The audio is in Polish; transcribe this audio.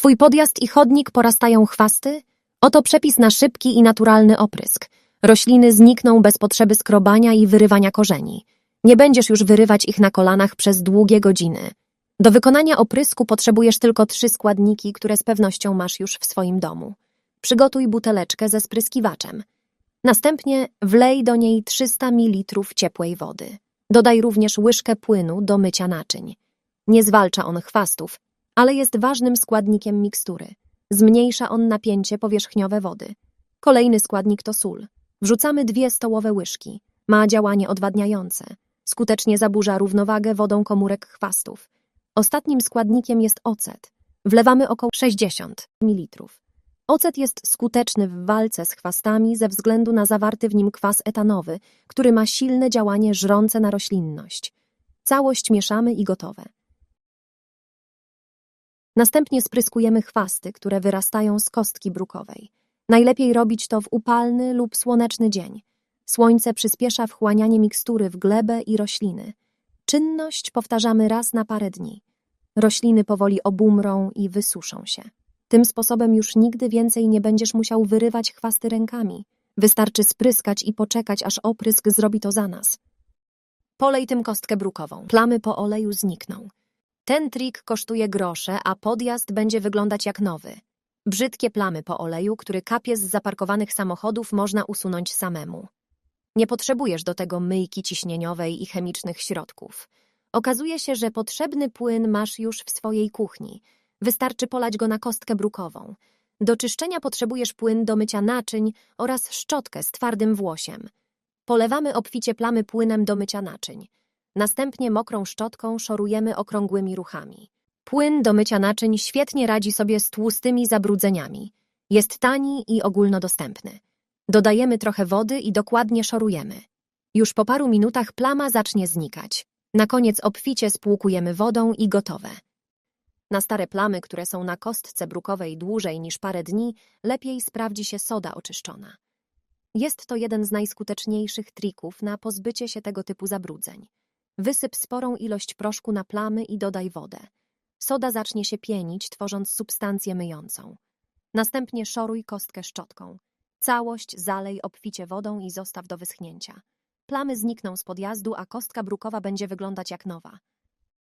Twój podjazd i chodnik porastają chwasty? Oto przepis na szybki i naturalny oprysk. Rośliny znikną bez potrzeby skrobania i wyrywania korzeni. Nie będziesz już wyrywać ich na kolanach przez długie godziny. Do wykonania oprysku potrzebujesz tylko trzy składniki, które z pewnością masz już w swoim domu. Przygotuj buteleczkę ze spryskiwaczem. Następnie wlej do niej 300 ml ciepłej wody. Dodaj również łyżkę płynu do mycia naczyń. Nie zwalcza on chwastów, ale jest ważnym składnikiem mikstury. Zmniejsza on napięcie powierzchniowe wody. Kolejny składnik to sól. Wrzucamy dwie stołowe łyżki. Ma działanie odwadniające. Skutecznie zaburza równowagę wodą komórek chwastów. Ostatnim składnikiem jest ocet. Wlewamy około 60 ml. Ocet jest skuteczny w walce z chwastami ze względu na zawarty w nim kwas etanowy, który ma silne działanie żrące na roślinność. Całość mieszamy i gotowe. Następnie spryskujemy chwasty, które wyrastają z kostki brukowej. Najlepiej robić to w upalny lub słoneczny dzień. Słońce przyspiesza wchłanianie mikstury w glebę i rośliny. Czynność powtarzamy raz na parę dni. Rośliny powoli obumrą i wysuszą się. Tym sposobem już nigdy więcej nie będziesz musiał wyrywać chwasty rękami. Wystarczy spryskać i poczekać, aż oprysk zrobi to za nas. Polej tym kostkę brukową. Plamy po oleju znikną. Ten trik kosztuje grosze, a podjazd będzie wyglądać jak nowy. Brzydkie plamy po oleju, który kapie z zaparkowanych samochodów, można usunąć samemu. Nie potrzebujesz do tego myjki ciśnieniowej i chemicznych środków. Okazuje się, że potrzebny płyn masz już w swojej kuchni. Wystarczy polać go na kostkę brukową. Do czyszczenia potrzebujesz płyn do mycia naczyń oraz szczotkę z twardym włosiem. Polewamy obficie plamy płynem do mycia naczyń. Następnie mokrą szczotką szorujemy okrągłymi ruchami. Płyn do mycia naczyń świetnie radzi sobie z tłustymi zabrudzeniami. Jest tani i ogólnodostępny. Dodajemy trochę wody i dokładnie szorujemy. Już po paru minutach plama zacznie znikać. Na koniec obficie spłukujemy wodą i gotowe. Na stare plamy, które są na kostce brukowej dłużej niż parę dni, lepiej sprawdzi się soda oczyszczona. Jest to jeden z najskuteczniejszych trików na pozbycie się tego typu zabrudzeń. Wysyp sporą ilość proszku na plamy i dodaj wodę. Soda zacznie się pienić, tworząc substancję myjącą. Następnie szoruj kostkę szczotką. Całość zalej obficie wodą i zostaw do wyschnięcia. Plamy znikną z podjazdu, a kostka brukowa będzie wyglądać jak nowa.